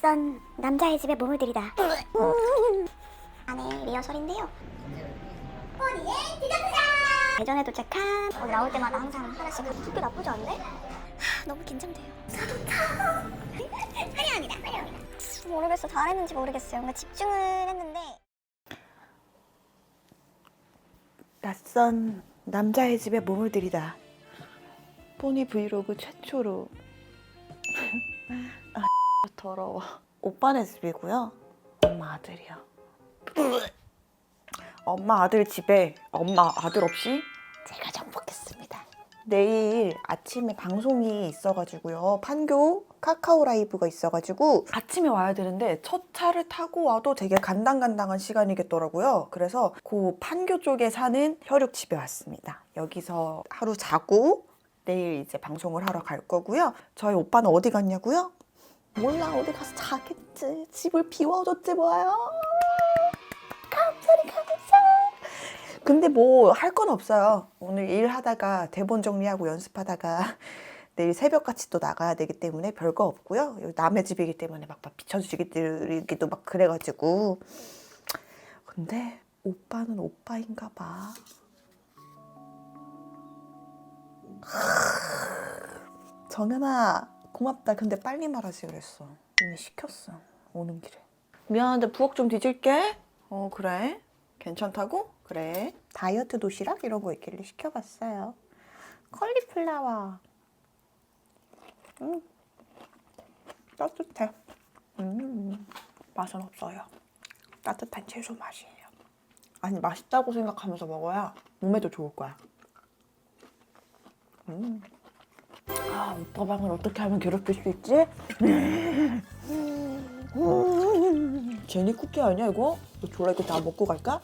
낯선 남자의 집에 몸을 들이다. 안에 리허설인데요. 포니의 디저트장! 예전에 도착한 오늘 나올 때마다 항상 하나씩 그렇게 나쁘지 않네? 하, 너무 긴장돼요. 좋다. 화려합니다. 모르겠어. 잘했는지 모르겠어요. 뭔가 집중을 했는데 낯선 남자의 집에 몸을 들이다. 포니 브이로그 최초로. 아, 더러워. 오빠네 집이고요. 엄마 아들이요. 엄마 아들 집에 엄마 아들 없이 제가 정복했습니다. 내일 아침에 방송이 있어가지고요. 판교 카카오 라이브가 있어가지고 아침에 와야 되는데 첫 차를 타고 와도 되게 간당간당한 시간이겠더라고요. 그래서 그 판교 쪽에 사는 혈육 집에 왔습니다. 여기서 하루 자고 내일 이제 방송을 하러 갈 거고요. 저희 오빠는 어디 갔냐고요? 몰라 어디 가서 자겠지. 집을 비워줬지 뭐예요. 감사리 감사. 근데 뭐 할 건 없어요. 오늘 일하다가 대본 정리하고 연습하다가 내일 새벽같이 또 나가야 되기 때문에 별거 없고요. 남의 집이기 때문에 막, 막 비춰주기도 막 그래가지고. 근데 오빠는 오빠인가 봐. 정연아 고맙다. 근데 빨리 말하지 그랬어. 이미 시켰어. 오는 길에. 미안한데 부엌 좀 뒤질게. 어 그래? 괜찮다고? 그래. 다이어트 도시락 이런 거 있길래 시켜봤어요. 컬리플라워. 음. 따뜻해. 음. 맛은 없어요. 따뜻한 채소 맛이에요. 아니 맛있다고 생각하면서 먹어야 몸에도 좋을 거야. 음. 아 오빠 방을 어떻게 하면 괴롭힐 수 있지? 음. 제니 쿠키 아니야 이거? 너 졸라 이거 다 먹고 갈까?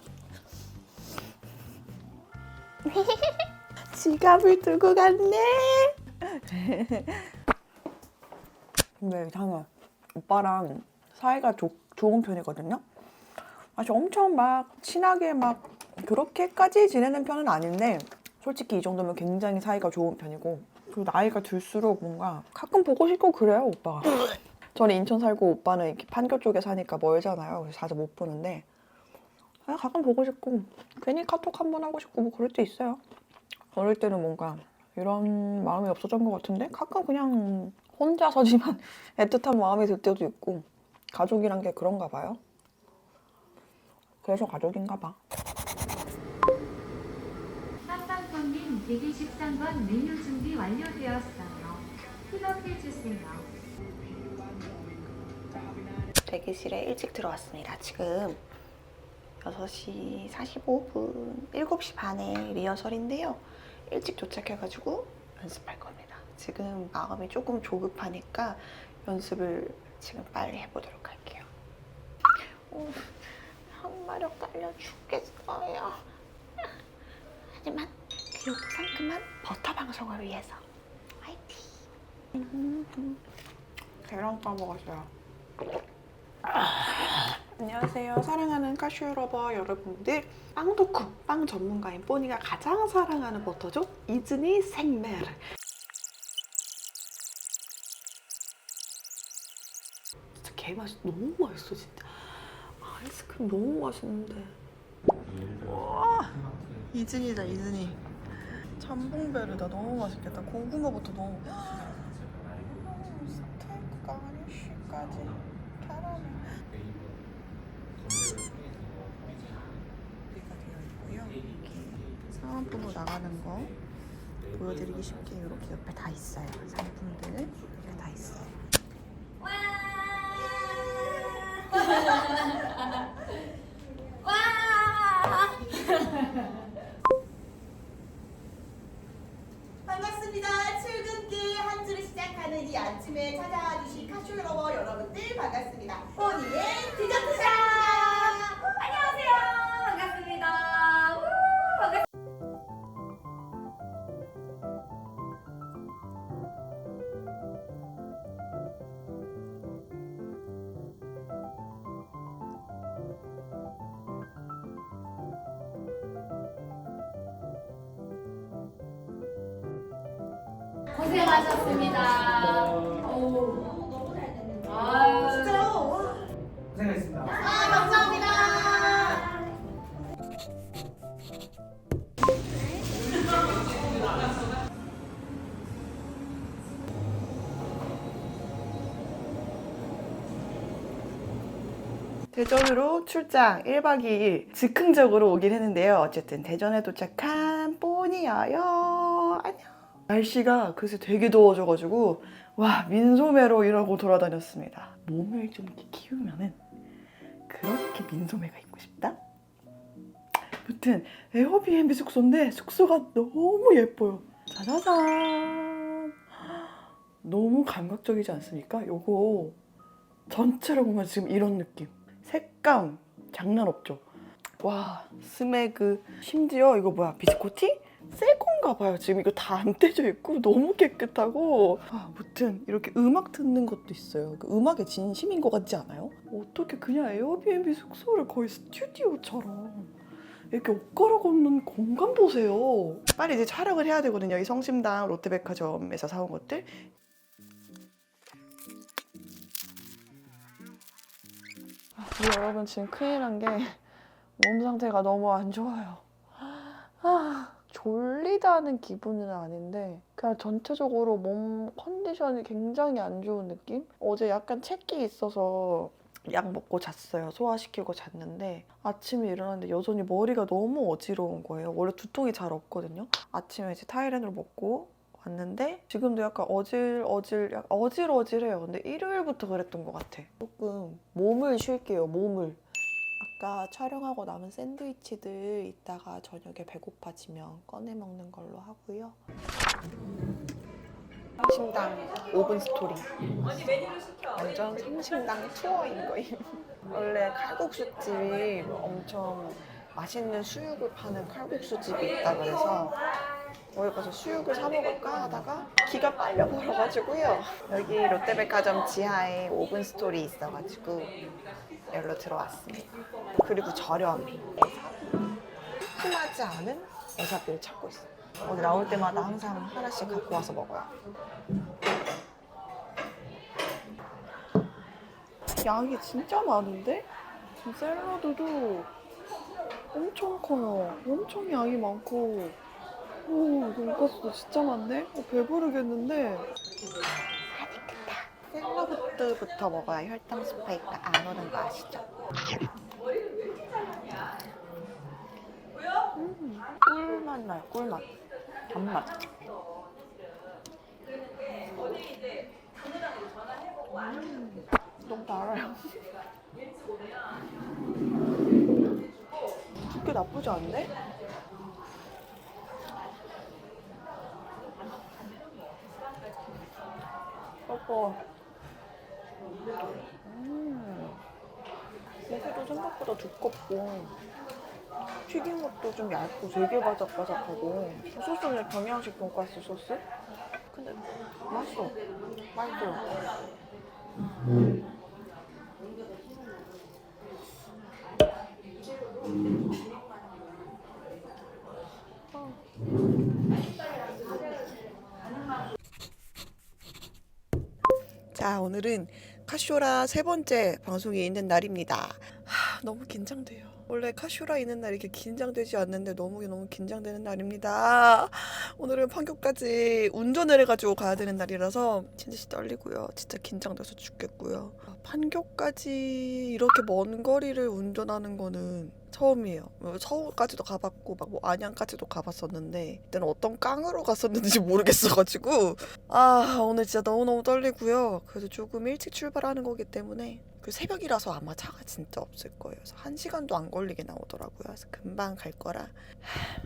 지갑을 들고 갔네. 근데 이상해. 오빠랑 사이가 좋- 좋은 편이거든요. 아주 엄청 막 친하게 막 그렇게까지 지내는 편은 아닌데 솔직히 이 정도면 굉장히 사이가 좋은 편이고 그리고 나이가 들수록 뭔가 가끔 보고 싶고 그래요 오빠가. 저는 인천 살고 오빠는 이렇게 판교 쪽에 사니까 멀잖아요. 그래서 자주 못 보는데 그냥 가끔 보고 싶고 괜히 카톡 한 번 하고 싶고 뭐 그럴 때 있어요. 어릴 때는 뭔가 이런 마음이 없었던 것 같은데 가끔 그냥 혼자서지만 애틋한 마음이 들 때도 있고 가족이란 게 그런가 봐요. 그래서 가족인가 봐. 한방손님 123번 메뉴 준비 완료되었어요. 픽업해주세요. 대기실에 일찍 들어왔습니다. 지금 6시 45분, 7시 반에 리허설인데요. 일찍 도착해가지고 연습할 겁니다. 지금 마음이 조금 조급하니까 연습을 지금 빨리 해보도록 할게요. 오, 항마력 딸려 죽겠어요. 하지만 귀엽고 상큼한 버터 방송을 위해서 화이팅! 계란 까먹었어요. 안녕하세요. 사랑하는 카슈러버 여러분들. 빵 덕후, 빵 전문가인 뽀니가 가장 사랑하는 버터죠? 이즈니 생메르. 진짜 개 맛이 너무 맛있어, 진짜. 아이스크림 너무 맛있는데. 와, 이즈니다, 이즈니. 잠봉베르다 너무 맛있겠다. 고구마부터 너무. 스테이크가 아니시까지 캐러멜. 준비가 되어 있고요. 이렇게 사은품으로 나가는 거 보여드리기 쉽게 이렇게 옆에 다 있어요. 상품들 이렇게 다 있어요. 반갑습니다. 출근길 한 주를 시작하는 이 아침에 찾아와 주신 카슈러버 여러분들 반갑습니다. 포니의 디저트장! 안녕하세요. 반갑습니다. 우, 반갑습니다. 고생하셨습니다. 대전으로 출장 1박 2일 즉흥적으로 오긴 했는데요. 어쨌든 대전에 도착한 뽀니야요. 안녕. 날씨가 그새 되게 더워져가지고 와 민소매로 이러고 돌아다녔습니다. 몸을 좀 키우면은 그렇게 민소매가 입고 싶다? 무튼 에어비앤비 숙소인데 숙소가 너무 예뻐요. 짜자잔. 너무 감각적이지 않습니까? 요거 전체를 보면 지금 이런 느낌. 색감 장난 없죠. 와 스매그 심지어 이거 뭐야 비스코티? 새 건가 봐요. 지금 이거 다 안 떼져 있고 너무 깨끗하고 아, 무튼 이렇게 음악 듣는 것도 있어요. 그 음악에 진심인 것 같지 않아요? 어떻게 그냥 에어비앤비 숙소를 거의 스튜디오처럼 이렇게 옷 갈아입는 공간 보세요. 빨리 이제 촬영을 해야 되거든요. 이 성심당 롯데백화점에서 사온 것들. 근데 여러분 지금 큰일 난 게 몸 상태가 너무 안 좋아요. 아, 졸리다는 기분은 아닌데 그냥 전체적으로 몸 컨디션이 굉장히 안 좋은 느낌? 어제 약간 책기 있어서 약 먹고 잤어요. 소화시키고 잤는데 아침에 일어났는데 여전히 머리가 너무 어지러운 거예요. 원래 두통이 잘 없거든요. 아침에 이제 타이레놀 먹고 왔는데 지금도 약간 어질 어질 약간 어질어질해요. 근데 일요일부터 그랬던 것 같아. 조금 몸을 쉴게요. 몸을. 아까 촬영하고 남은 샌드위치들 이따가 저녁에 배고파지면 꺼내 먹는 걸로 하고요. 성심당 5분 스토리. 완전 성심당 투어인 거예요. 원래 칼국수집이 엄청 맛있는 수육을 파는 칼국수집이 있다 그래서 거기 가서 수육을 사 먹을까 하다가 기가 빨려 버려가지고요. 여기 롯데백화점 지하에 5분 스토리 있어가지고 여기로 들어왔습니다. 그리고 저렴해. 심하지 않은 애사비를 찾고 있어요. 어디 나올 때마다 항상 하나씩 갖고 와서 먹어요. 양이 진짜 많은데? 샐러드도 엄청 커요. 엄청 양이 많고. 오, 돈가스도 진짜 많네? 어, 배부르겠는데? 샐러드부터 먹어야 혈당 스파이크가 안 오는 거 아시죠? 음, 꿀맛 나요, 꿀맛. 단맛. 음, 너무 달아요. 두께 나쁘지 않네? 오빠. 음. 고기도 생각보다 두껍고 튀긴 것도 좀 얇고 되게 바삭바삭하고 소스는 경양식 돈가스 소스? 근데 맛있어. 맛있어요. 자, 오늘은 카쇼라 세 번째 방송이 있는 날입니다. 하, 너무 긴장돼요. 원래 카쇼라 있는 날 이렇게 긴장되지 않는데 너무 너무 긴장되는 날입니다. 오늘은 판교까지 운전을 해가지고 가야 되는 날이라서 진짜 떨리고요. 진짜 긴장돼서 죽겠고요. 판교까지 이렇게 먼 거리를 운전하는 거는 처음이에요. 뭐 서울까지도 가봤고 막 뭐 안양까지도 가봤었는데 그때는 어떤 깡으로 갔었는지 모르겠어가지고 아 오늘 진짜 너무너무 떨리고요. 그래서 조금 일찍 출발하는 거기 때문에 그 새벽이라서 아마 차가 진짜 없을 거예요. 그래서 한 시간도 안 걸리게 나오더라고요. 그래서 금방 갈 거라 하,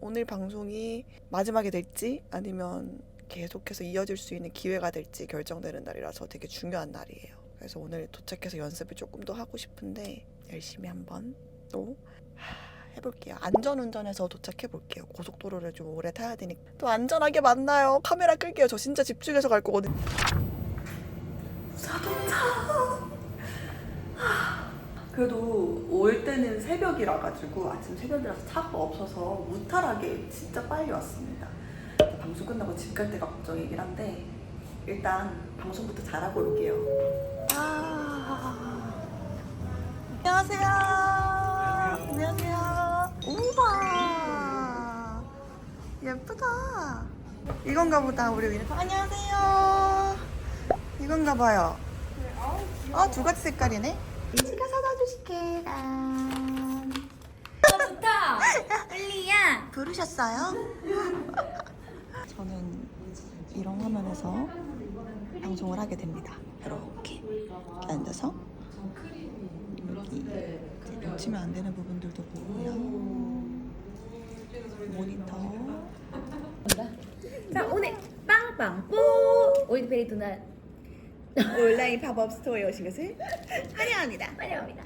오늘 방송이 마지막이 될지 아니면 계속해서 이어질 수 있는 기회가 될지 결정되는 날이라서 되게 중요한 날이에요. 그래서 오늘 도착해서 연습을 조금 더 하고 싶은데 열심히 한번 또 하, 해볼게요. 안전운전해서 도착해볼게요. 고속도로를 좀 오래 타야 되니까 또 안전하게 만나요. 카메라 끌게요. 저 진짜 집중해서 갈 거거든요. 그래도 올 때는 새벽이라 가지고 아침 새벽이라서 차가 없어서 무탈하게 진짜 빨리 왔습니다. 방송 끝나고 집 갈 때가 걱정이긴 한데 일단 방송부터 잘하고 올게요. 아~ 안녕하세요. 안녕하세요. 우와 예쁘다. 이건가 보다 우리 위는 안녕하세요. 이건가 봐요. 아 두 가지 색깔이네. 민지가 사다 줄게. 난. 좋다. 빨리야. 부르셨어요? 저는 이런 화면에서 방송을 하게 됩니다. 이렇게 앉아서 여기 놓치면 안 되는 부분들도 보고요. 모니터. 자 오늘 빵빵뽀 올드베리 도넛 온라인 팝업 스토어에 오신 것을 환영합니다. 환영합니다.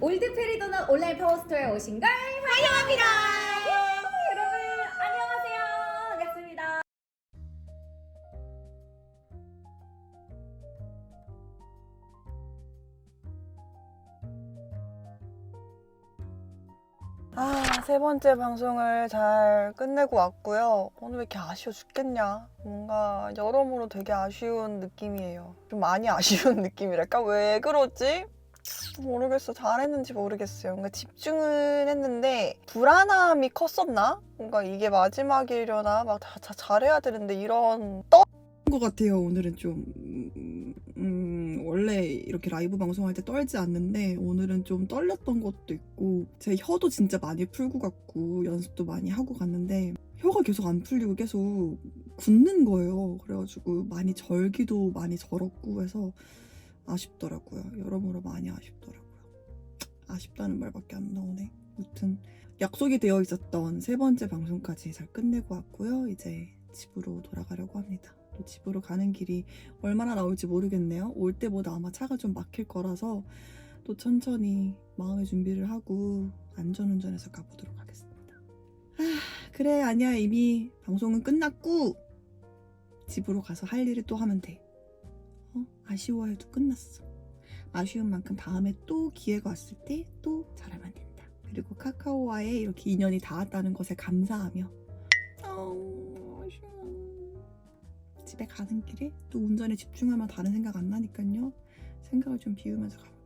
올드페리 도넛 온라인 파워스토어에 오신 걸 환영합니다. 아, 세 번째 방송을 잘 끝내고 왔고요. 오늘 왜 이렇게 아쉬워 죽겠냐. 뭔가 여러모로 되게 아쉬운 느낌이에요. 좀 많이 아쉬운 느낌이랄까? 왜 그러지? 모르겠어. 잘했는지 모르겠어요. 뭔가 집중은 했는데 불안함이 컸었나? 뭔가 이게 마지막이려나? 막 다, 다 잘해야 되는데 이런 떠... 것 같아요. 오늘은 좀 원래 이렇게 라이브 방송할 때 떨지 않는데 오늘은 좀 떨렸던 것도 있고 제 혀도 진짜 많이 풀고 갔고 연습도 많이 하고 갔는데 혀가 계속 안 풀리고 계속 굳는 거예요. 그래가지고 많이 절기도 많이 절었고 해서 아쉽더라고요. 여러모로 많이 아쉽더라고요. 아쉽다는 말밖에 안 나오네. 아무튼 약속이 되어 있었던 세 번째 방송까지 잘 끝내고 왔고요. 이제 집으로 돌아가려고 합니다. 또 집으로 가는 길이 얼마나 나올지 모르겠네요. 올 때보다 아마 차가 좀 막힐 거라서 또 천천히 마음의 준비를 하고 안전운전해서 가보도록 하겠습니다. 아, 그래 아니야 이미 방송은 끝났고 집으로 가서 할 일을 또 하면 돼. 어? 아쉬워해도 끝났어. 아쉬운 만큼 다음에 또 기회가 왔을 때 또 잘하면 된다. 그리고 카카오와의 이렇게 인연이 닿았다는 것에 감사하며 어. 집에 가는 길에 또 운전에 집중하면 다른 생각 안 나니까요. 생각을 좀 비우면서 가볼게요.